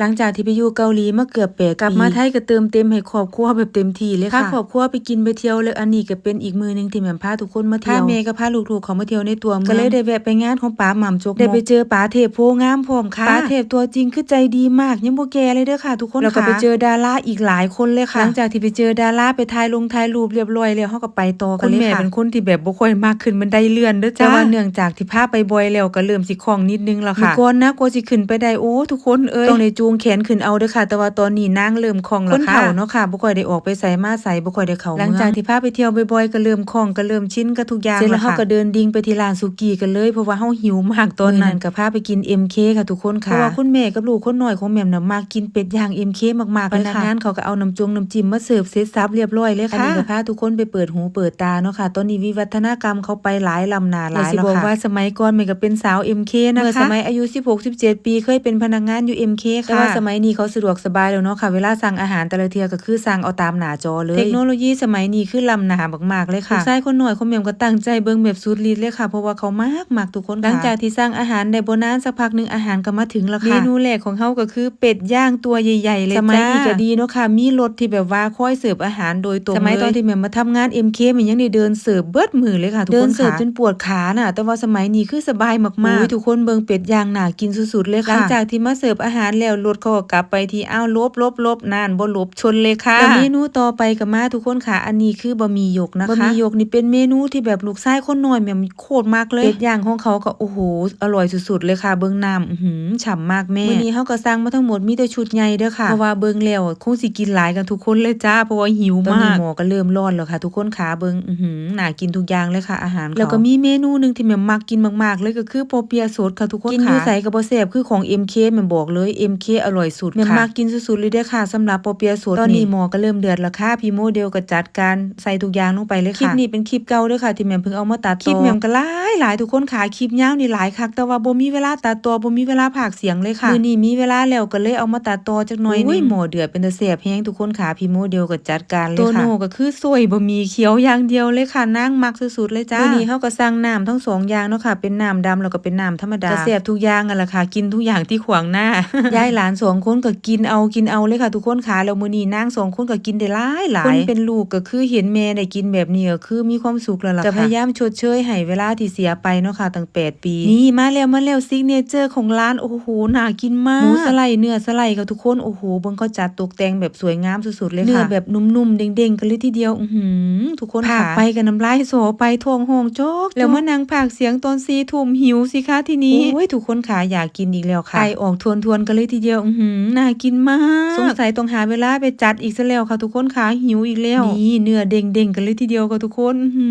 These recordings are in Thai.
หลังจากที่ไปอยู่เกาหลีมาเกือบแปดปีกลับมาไทยก็เติมเต็มให้ครอบครัวแบบเต็มที่เลยค่ะพาครอบครัวไปกินไปเที่ยวเลยอันนี้ก็เป็นอีกมือหนึงที่แม่มพาทุกคนมาเที่ยวพาแม่ก็พาลูกๆเขามาเที่ยวในตัวเมืองก็เลยได้แวะไปงานของป๋าหม่ำจกมกได้ไปเจอป๋าเทพโพงามพร้อมค่ะป๋าเทพตัวจริงคือใจดีมากยังบ่แก่เลยเด้อค่ะ ทุกคนแล้วก็ไปเจอดาราอีกหลายคนเลยค่ะ หลังจากที่ไปเจอดาราไปถ่ายลงถ่ายรูปเรียบร้อยแล้วเฮาก็ไปต่อกันเลยค่ะคุณแม่เป็นคนที่แบบบ่ค่อยมากขึ้นบันไดเลื่อนเด้อจ้าแต่ว่าเนื่องจากที่พาไปบ่อยแล้วก็เริ่มสิคล่องนิดนึงแล้วค่ะก่อนนะกว่าสิขึ้นไปได้โอ้ทุกคนเอ้ยต้องได้จูงแขนขึ้นเอาเด้อค่ะ แต่ว่าตอนนี้นางเริ่มคล่องแล้วค่ะคนเฒ่าเนาะค่ะบ่ค่อยได้ออกไปไสมาไสบ่ค่อยได้เข้าเมืองหลังจากที่พาไปเที่ยวบ่อยๆก็เริ่มคล่องก็เริ่มชินกับทุกอย่างเสร็จแล้วเฮาก็เดินดิ่งไปที่ร้านสุกี้กันเลยเพราะว่าเฮาหิวมากตอนนั้นก็พาไปกิน MK ค่ะทุกคนค่ะเพราะว่าคุณแม่กับลูกคนน้อยของแม่มน่ะมากินเป็ดย่าง MK มากๆเลยค่ะพนักงานเขาก็เอาน้ำจงน้ำจิ้มมาเสิร์ฟเสร็จสับเรียบร้อยเลยค่ะอันนี้ก็พาทุกคนไปเปิดหูเปิดตาเนาะค่ะตอนนี้วิวัฒนาการเขาไปหลายลำหนาหลายแล้วค่ะบอกว่าสมัยก่อนแม่ก็เป็นสาว MK นะคะเมื่อสมัยอายุ16 17 ปีเคยเป็นพนักงานอยู่ MK ค่ะแต่ว่าสมัยนี้เขาสะดวกสบายแล้วเนาะค่ะ เวลาสั่งอาหารแต่ละเทียก็คือสั่งเอาตามหน้าจอเลย เทคโนโลยีสมัยนี้คือล้ำหน้ามากๆเลยค่ะลูกชายคนหน่อยคนแม่มก็ตั้งใจเบิ่งแบบสุดฤทธิ์เลยค่ะ เพราะว่าเขามากมากทุกคนหลังจากที่สั่งอาหารได้บ่นานสักพักหนึงอาหารก็มาถึงแล้วค่ะ เมนูแรกของเฮาก็คือเป็ดย่างตัวใหญ่ๆเลยจ้าสมัยนี้ก็ดีเนาะค่ะ มีรถที่แบบว่าคอยเสิร์ฟอาหารโดยตรงเลยสมัยตอนที่แม่มาทำงาน MK มันยังได้เดินเสิร์ฟเบิดมือเลยค่ะทุกคนค่ะเดินเสิร์ฟจนปวดขาน่ะ แต่ว่าสมัยนี้คือสบายมากๆอุ้ยทุกคนเบิ่งเป็ดย่างน่ากินสุดๆเลยค่ะหลังจากที่มาเสิร์ฟอาหารแล้วรถเขาก็กลับไปที่อ้าวลบลบลบนานบ่ลบชนเลยค่ะแล้วเมนูต่อไปก็มาทุกคนค่ะ อันนี้คือบะหมี่หยกนะคะบะหมี่หยกนี่เป็นเมนูที่แบบลูกชายคนน้อยแม่มโคตรมากเลยเป็ดย่างของเขาก็โอ้โหอร่อยสุดๆเลยค่ะ เบิ่งน้ำอื้อหือฉ่ำมากแม่มื้อนี้เฮาก็สั่งมาทั้งหมดมีแต่ชุดใหญ่เด้อค่ะเพราะว่าเบิ่งแล้วคงสิกินหลายกันทุกคนเลยจ้าเพราะว่าหิวมากตอนนี้หมอก็เริ่มร้อนแล้วค่ะ ทุกคนขาเบิ่งอื้อหือน่ากินทุกอย่างเลยค่ะอาหารเขาแล้วก็มีเมนูหนึงที่แม่มักกินมากๆ เลยก็คือโปเปียะสดค่ะทุกคนค่ะกินอยู่ไสก็บ่แซ่บคือของ MK แม่บอกเลย MK อร่อยสุดค่ะแม่มักกินสุดๆเลยเด้อค่ะสำหรับโปเปียะสดตอนนี้หมอก็เริ่มเดือดแล้วค่ะพี่โมเดลก็จัดการใส่ทุกอย่างลงไปเลยค่ะคลิปนี้เป็นคลิปเก่าเด้อค่ะที่แม่เพิ่งเอามาตัดต่อคลิปแม่ก็หลายหลายทุกคนค่ะคลิปยาวนี่หลายคักแต่ว่าบ่มีเวลาตัดต่อบ่มีเวลาพากย์เสียงเลยค่ะมื้อนี้มีเวลาแล้วก็เลยเอามาตัดต่อจักหน่อยอุ้ยหมอเดือดเป็นตาแซ่บแฮงทุกคนค่ะพี่โมเดลก็จัดการเลยค่ะโตโน่ก็คือสวยบ่มีเขียวอย่างเดียวเลยค่ะนางมักสุดๆเลยจ้ามื้อนี้เฮาก็สั่งน้ำทั้งสองอย่างเนาะค่ะเป็นน้ำดำแล้วก็เป็นน้ำธรรมดาก็แซ่บทุกอย่างนั่นแหละค่ะกินทุกอย่างที่ขวางหน้ายายหลานสองคนก็กินเอากินเอาเลยค่ะ ทุกคนค่ะแล้วมื้อนี้นางสองคนก็กินได้หลายหลายคนเป็นลูกก็คือเห็นแม่ได้กินแบบนี้ก็คือมีความสุขแล้วล่ะค่ะจะพยายามชดเชยให้เวลาที่เสียไปเนาะค่ะตั้ง8ปี นี่มาแล้วมาแล้วซิกเนเจอร์ของร้านโอ้โหน่ากินมากหมูสไลด์เนื้อสไลด์ค่ะทุกคนโอ้โหเบิ่งเขาจัดตกแต่งแบบสวยงามสุดๆเลยค่ะเนื้อแบบนุ่มๆเด้งๆกันเลยทีเดียวอื้อหือทุกคนค่ะไปกันน้ำลายโสไปทวงห้องโจกแล้วมานั่งพากเสียงตอน4ทุ่มหิวสิคะทีนี้โอ้ยทุกคนค่ะอยากกินอีกแล้วค่ะไอออกทวนๆกันเลยทีเดียวอื้อหือน่ากินมาก สงสัยต้องหาเวลาไปจัดอีกซะแล้วค่ะทุกคนค่ะหิวอีกแล้ว นี่เนื้อเด้งๆกันเลยทีเดียวค่ะทุกคนอื้อหื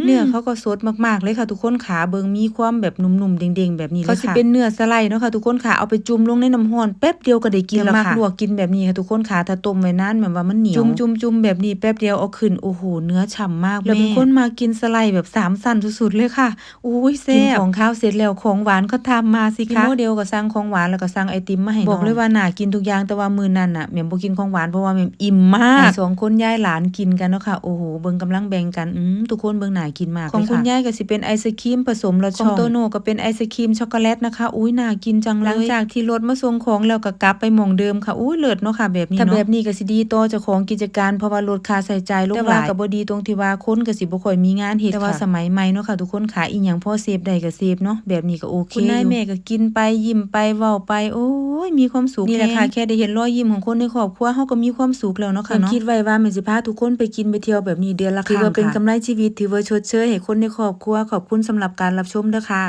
อเนื้อเขาก็สดมากๆเลยค่ะทุกคนค่ะเบิ่งมีความแบบนุ่มๆเด้งๆแบบนี้เลยค่ะเขาสิเป็นเนื้อสไลด์เนาะค่ะทุกคนค่ะเอาไปจุ่มลงในน้ำร้อนแป๊บเดียวก็ได้กินแล้วค่ะลวกกินแบบนี้ค่ะทุกคนค่ะถ้าต้มไว้นานแบบว่ามันเหนียวจุ่มจุ่มๆแบบนี้แป๊บเดียวเอาขึ้นโอ้โหเนื้อฉ่ำมากแม่แล้วเป็นคนมากินสไลด์แบบสามสั้นสุดๆเลยค่ะอุ้ยแซ่บกินของข้าวเสร็จแล้วของหวานก็ทำมาสิคะโมเดลก็สั่งของหวานแล้วก็สั่งไอติมมาให้บอกเลยว่าน่ากินทุกอย่างแต่ว่ามื้อนั้นน่ะแม่บ่กินของหวานเพราะว่าแม่อิ่มมากสองคนยายหลานกินกันเนาะค่ะโอ้โหเบิ่งกำลังแบ่งกันอืมทุกคนเบิ่งน่ากินมากของคุณยายก็สิเป็นไอศครีมผสมรสช่องของโตโน่ก็เป็นไอศครีมช็อกโกแลตนะคะอุ้ยน่ากินจังเลยหลังจากที่รถมาส่งของแล้วก็กลับไปหม่องเดิมค่ะอุ้ยเลิศเนาะค่ะแบบนี้เนาะถ้าแบบนี้ก็สิดีต่อเจ้าของกิจการเพราะว่าลดค่าใช้จ่ายลงหลายแต่ว่าก็บ่ดีตรงที่ว่าคนก็สิบ่ค่อยมีงานเฮ็ดแต่ว่าสมัยใหม่เนาะค่ะ ทุกคนค่ะอีหยังพอเซฟได้ก็เซฟเนาะแบบนี้ก็โอเคคุณนายแม่ก็กินไปยิ้มไปเว้าไปโอ้ยมีความสุขนี่แหละค่ะแค่ได้เห็นรอยยิ้มของคนในครอบครัวเฮาก็มีความสุขแล้วเนาะค่ะเนาะคิดไว้ว่าแม่สิพาทุกคนไปกินไปเที่ยวแบบนี้เดือนละครั้งถือว่าเป็นกำไรชีวิตถือว่าชดเชยให้คนในครอบครัวขอบคุณสำหรับการรับชมเด้อค่ะ